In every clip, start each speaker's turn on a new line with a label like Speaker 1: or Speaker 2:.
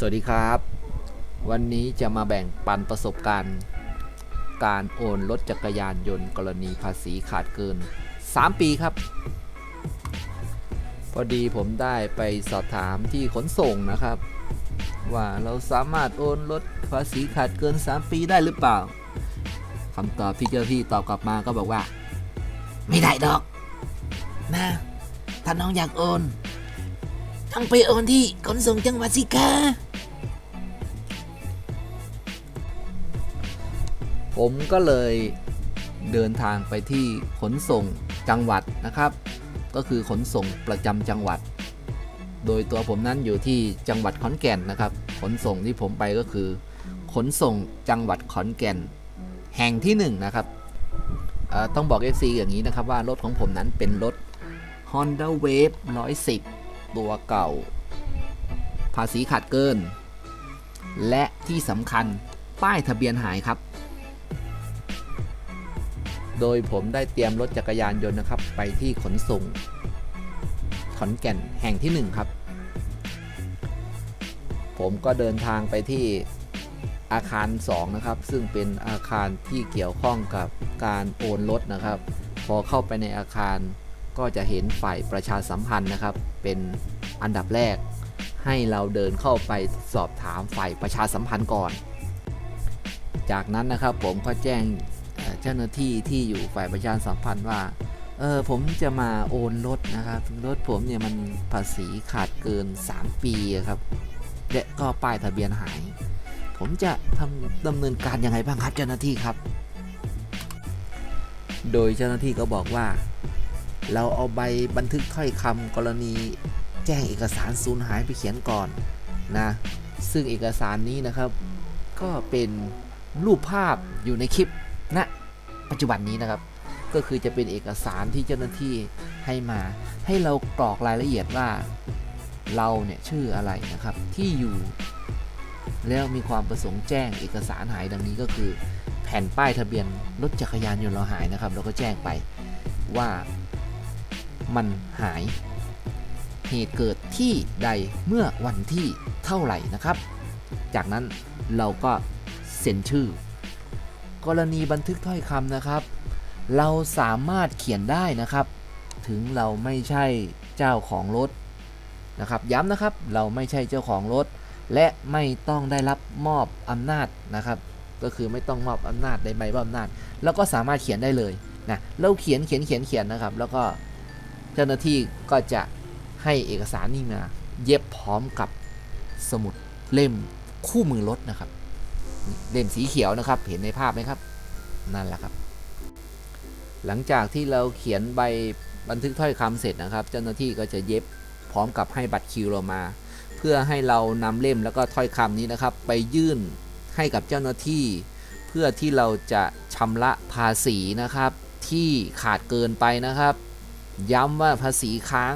Speaker 1: สวัสดีครับ วันนี้จะมาแบ่งปันประสบการณ์ การโอนรถจักรยานยนต์กรณีภาษีขาดเกิน 3 ปีครับ พอดีผมได้ไปสอบถามที่ขนส่งนะครับ ว่าเราสามารถโอนรถภาษีขาดเกิน 3 ปีได้หรือเปล่าคำตอบที่เจ้าที่ตอบกลับมาก็บอกว่า ไม่ได้ดอก นะ ถ้าน้องอยากโอนต้องไปโอนที่ขนส่งจังหวัดสิคะ ผมก็เลยเดินทางไปที่ขนส่งจังหวัดนะครับ ก็คือขนส่งประจำจังหวัด โดยตัวผมนั้นอยู่ที่จังหวัดขอนแก่นนะครับ ขนส่งที่ผมไปก็คือ ขนส่งจังหวัดขอนแก่น แห่งที่หนึ่งนะครับต้องบอก FC อย่างนี้นะครับว่ารถของผมนั้นเป็นรถ Honda Wave 110 ตัวเก่า ภาษีขาดเกิน และที่สำคัญป้ายทะเบียนหายครับ โดยผมได้เตรียมรถจักรยานยนต์นะครับ ไปที่ขนส่งขอนแก่นแห่งที่ 1 ครับ ผมก็เดินทางไปที่อาคาร 2 นะครับ ซึ่งเป็นอาคารที่เกี่ยวข้องกับการโอนรถนะครับ พอเข้าไปในอาคารก็จะเห็นฝ่ายประชาสัมพันธ์นะครับ เป็นอันดับแรก ให้เราเดินเข้าไปสอบถามฝ่ายประชาสัมพันธ์ก่อน จากนั้นนะครับผมก็แจ้ง จ้าหน้าที่ที่อยู่ฝ่ายประชาสัมพันธ์ว่าเออผมจะมาโอนรถนะครับรถผมเนี่ยมันภาษีขาดเกิน 3 ปีครับและก็ป้ายทะเบียนหาย ผมจะทำดำเนินการยังไงบ้างครับเจ้าหน้าที่ครับ โดยเจ้าหน้าที่ก็บอกว่า เราเอาใบบันทึกถ้อยคำกรณีแจ้งเอกสารสูญหายไปเขียนก่อนนะซึ่งเอกสารนี้นะครับ ก็เป็นรูปภาพอยู่ในคลิปนะ ปัจจุบันนี้นะครับ ก็คือจะเป็นเอกสารที่เจ้าหน้าที่ให้มา ให้เรากรอกรายละเอียดว่าเราเนี่ยชื่ออะไรนะครับที่อยู่แล้วมีความประสงค์แจ้งเอกสารหายดังนี้ก็คือแผ่นป้ายทะเบียนรถจักรยานยนต์เราหายนะครับ เราก็แจ้งไปว่ามันหาย เหตุเกิดที่ใดเมื่อวันที่เท่าไหร่นะครับ จากนั้นเราก็เซ็นชื่อ กรณีบันทึกถ้อยคำนะครับ เราสามารถเขียนได้นะครับ ถึงเราไม่ใช่เจ้าของรถนะครับ ย้ำนะครับเราไม่ใช่เจ้าของรถ และไม่ต้องได้รับมอบอำนาจนะครับ ก็คือไม่ต้องมอบอำนาจในใบมอบอำนาจ แล้วก็สามารถเขียนได้เลยนะเราเขียนเขียนเขียนเขียนนะครับ แล้วก็เจ้าหน้าที่ก็จะให้เอกสารนี่มาเย็บพร้อมกับสมุดเล่มคู่มือรถนะครับ เล่มสีเขียวนะครับ เห็นในภาพไหมครับ นั่นแหละครับ หลังจากที่เราเขียนใบบันทึกถ้อยคำเสร็จนะครับ เจ้าหน้าที่ก็จะเย็บพร้อมกับให้บัตรคิวเรามา เพื่อให้เรานำเล่มแล้วก็ถ้อยคำนี้นะครับ ไปยื่นให้กับเจ้าหน้าที่ เพื่อที่เราจะชำระภาษีนะครับ ที่ขาดเกินไปนะครับ ย้ำว่าภาษีค้าง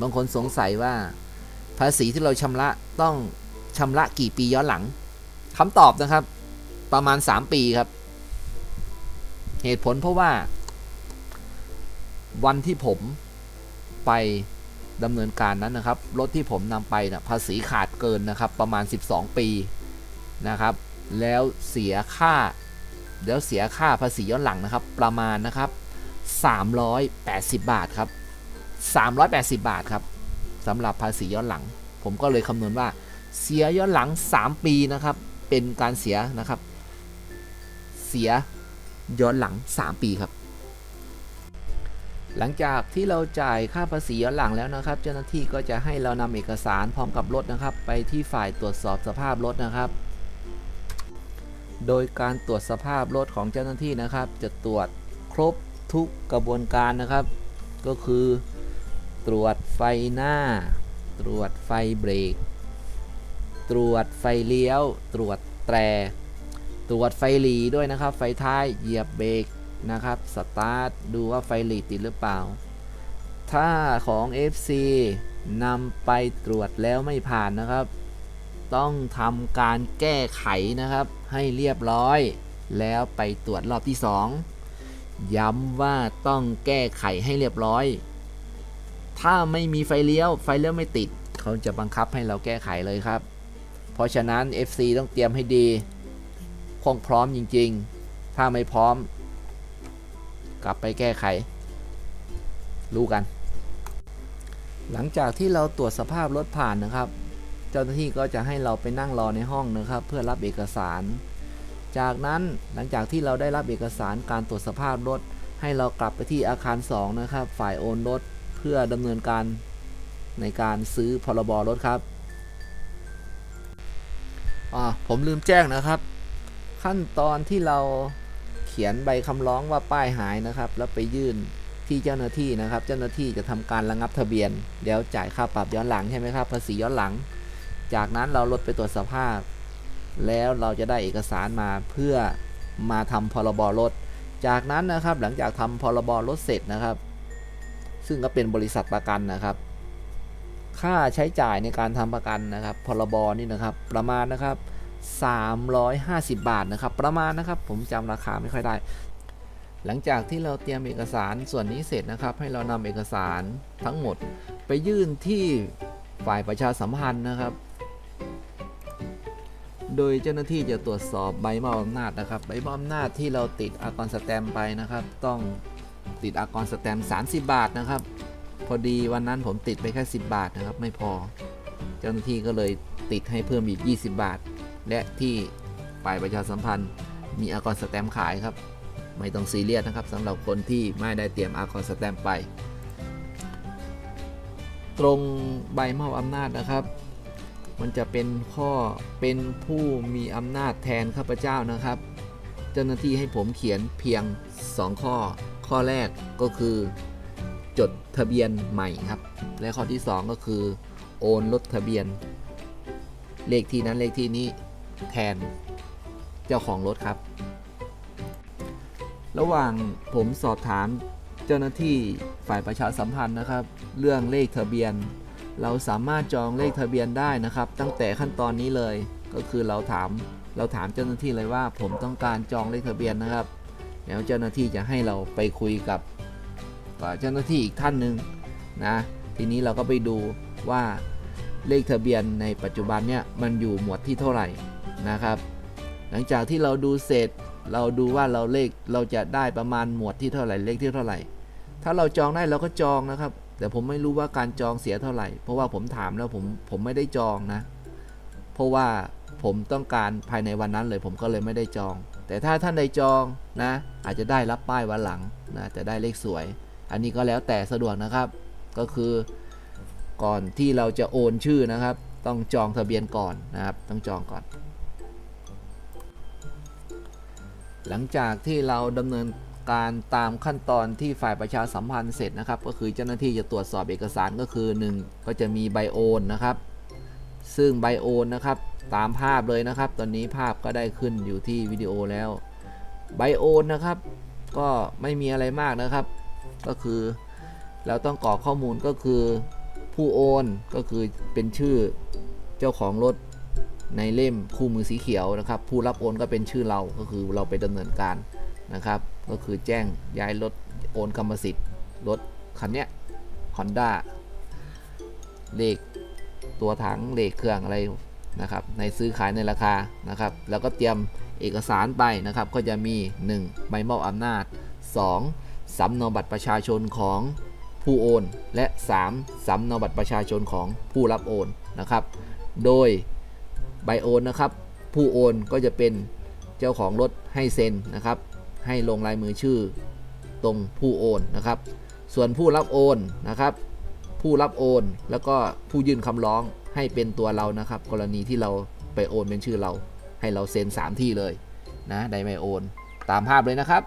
Speaker 1: บางคนสงสัยว่า ภาษีที่เราชำระต้องชำระกี่ปีย้อนหลัง คำตอบนะครับ ประมาณ 3 ปีครับ เหตุผลเพราะว่า วันที่ผมไปดำเนินการนั้นนะครับรถที่ผมนำไปนะภาษีขาดเกินนะครับ ประมาณ 12 ปีนะครับ แล้วเสียค่าแล้วเสียค่าภาษีย้อนหลังนะครับ ประมาณนะครับ 380 บาทครับ 380 บาทครับสำหรับภาษีย้อนหลัง ผมก็เลยคำนวณว่าเสียย้อนหลัง 3 ปีนะครับ เป็นการเสียนะครับ เสียย้อนหลัง 3 ปีครับ หลังจากที่เราจ่ายค่าภาษีย้อนหลังแล้วนะครับ เจ้าหน้าที่ก็จะให้เรานำเอกสารพร้อมกับรถนะครับ ไปที่ฝ่ายตรวจสอบสภาพรถนะครับ โดยการตรวจสภาพรถของเจ้าหน้าที่นะครับ จะตรวจครบทุกกระบวนการนะครับ ก็คือ ตรวจไฟหน้า ตรวจไฟเบรก ตรวจไฟเลี้ยว ตรวจแตร ตรวจไฟหลีด้วยนะครับ ไฟท้ายเหยียบเบรกนะครับสตาร์ทดูว่าไฟหลีติดหรือเปล่า ถ้าของ FC นำไปตรวจแล้วไม่ผ่านนะครับ ต้องทำการแก้ไขนะครับ ให้เรียบร้อย แล้วไปตรวจรอบที่ 2 ย้ำว่าต้องแก้ไขให้เรียบร้อย ถ้าไม่มีไฟเลี้ยว ไฟเลี้ยวไม่ติด เขาจะบังคับให้เราแก้ไขเลยครับ เพราะฉะนั้น FC ต้องเตรียมให้ดีคงพร้อมจริง ๆ ถ้าไม่พร้อม กลับไปแก้ไข รู้กัน หลังจากที่เราตรวจสภาพรถผ่านนะครับ เจ้าหน้าที่ก็จะให้เราไปนั่งรอในห้องนะครับ เพื่อรับเอกสาร จากนั้นหลังจากที่เราได้รับเอกสารการตรวจสภาพรถ ให้เรากลับไปที่อาคาร 2 นะครับ ฝ่ายโอนรถเพื่อดำเนินการในการซื้อพรบรถครับ อ่าผมลืมแจ้งนะครับ ขั้นตอนที่เราเขียนใบคำร้องว่าป้ายหายนะครับ แล้วไปยื่นที่เจ้าหน้าที่นะครับ เจ้าหน้าที่จะทำการระงับทะเบียน เดี๋ยวจ่ายค่าปรับย้อนหลังใช่ไหมครับภาษีย้อนหลัง จากนั้นเรารถไปตรวจสภาพ แล้วเราจะได้เอกสารมาเพื่อมาทำพรบรถ จากนั้นนะครับหลังจากทำพรบรถเสร็จนะครับ ซึ่งก็เป็นบริษัทประกันนะครับ ค่าใช้จ่ายในการทำประกันนะครับพรบนี่นะครับ ประมาณนะครับ 350 บาทนะครับ ประมาณนะครับ ผมจำราคาไม่ค่อยได้ หลังจากที่เราเตรียมเอกสารส่วนนี้เสร็จนะครับ ให้เรานำเอกสารทั้งหมด ไปยื่นที่ฝ่ายประชาสัมพันธ์นะครับ โดยเจ้าหน้าที่จะตรวจสอบใบมอบอำนาจนะครับ ใบมอบอำนาจที่เราติดอากรสแตมไปนะครับ ต้องติดอากรสแตม30 บาทนะครับ พอดีวันนั้นผมติดไปแค่ 10 บาทนะครับไม่พอ เจ้าหน้าที่ก็เลยติดให้เพิ่มอีก 20 บาท และที่ฝ่ายประชาสัมพันธ์ มีอากรสแตมขายครับ ไม่ต้องซีเรียสนะครับสำหรับคนที่ไม่ได้เตรียมอากรสแตมไป ตรงใบมอบอำนาจนะครับ มันจะเป็นข้อเป็นผู้มีอำนาจแทนข้าพเจ้านะครับ เจ้าหน้าที่ให้ผมเขียนเพียง 2 ข้อ ข้อแรกก็คือ จดทะเบียนใหม่ครับ และข้อที่ 2 ก็คือ โอนลดทะเบียน เลขที่นั้นเลขที่นี้แทนเจ้าของรถครับ ระหว่างผมสอบถามเจ้าหน้าที่ฝ่ายประชาสัมพันธ์นะครับ เรื่องเลขทะเบียน เราสามารถจองเลขทะเบียนได้นะครับ ตั้งแต่ขั้นตอนนี้เลยก็คือเราถามเราถามเจ้าหน้าที่เลยว่า ผมต้องการจองเลขทะเบียนนะครับ แล้วเจ้าหน้าที่จะให้เราไปคุยกับ เจ้าหน้าที่อีกท่านหนึ่งนะทีนี้เราก็ไปดูว่าเลขทะเบียนในปัจจุบันเนี่ยมันอยู่หมวดที่เท่าไหร่นะครับ หลังจากที่เราดูเสร็จเราดูว่าเราเลขเราจะได้ประมาณหมวดที่เท่าไหร่เลขที่เท่าไหร่ ถ้าเราจองได้เราก็จองนะครับ แต่ผมไม่รู้ว่าการจองเสียเท่าไหร่ เพราะว่าผมถามแล้วผมผมไม่ได้จองนะ เพราะว่าผมต้องการภายในวันนั้นเลยผมก็เลยไม่ได้จอง แต่ถ้าท่านใดจองนะอาจจะได้รับป้ายวันหลังนะจะได้เลขสวย อันนี้ก็แล้วแต่สะดวกนะครับ ก็คือก่อนที่เราจะโอนชื่อนะครับ ต้องจองทะเบียนก่อนนะครับ ต้องจองก่อน หลังจากที่เราดำเนินการตามขั้นตอนที่ฝ่ายประชาสัมพันธ์เสร็จนะครับ ก็คือเจ้าหน้าที่จะตรวจสอบเอกสารก็คือ 1 ก็จะมีใบโอนนะครับ ซึ่งใบโอนนะครับตามภาพเลยนะครับ ตอนนี้ภาพก็ได้ขึ้นอยู่ที่วิดีโอแล้วใบโอนนะครับ ก็ไม่มีอะไรมากนะครับ ก็คือเราต้องกรอกข้อมูลก็คือผู้โอนก็คือเป็นชื่อเจ้าของรถในเล่มคู่มือสีเขียวนะครับ ผู้รับโอนก็เป็นชื่อเราก็คือเราไปดำเนินการนะครับ ก็คือแจ้งย้ายรถโอนกรรมสิทธิ์รถคันเนี้ย Honda เลขตัวถังเลขเครื่องอะไรนะครับ ในซื้อขายในราคานะครับ แล้วก็เตรียมเอกสารไปนะครับ ก็จะมี 1. ใบมอบอำนาจ 2. สำเนาบัตรประชาชนของผู้โอน และ 3. สำเนาบัตรประชาชนของผู้รับโอนนะครับ โดยใบโอนนะครับ ผู้โอนก็จะเป็นเจ้าของรถให้เซ็นนะครับ ให้ลงลายมือชื่อตรงผู้โอนนะครับ ส่วนผู้รับโอนนะครับ ผู้รับโอนแล้วก็ผู้ยื่นคำร้องให้เป็นตัวเรานะครับ กรณีที่เราไปโอนเป็นชื่อเรา ให้เราเซ็น 3 ที่เลยนะไดไม่โอน ตามภาพเลยนะครับ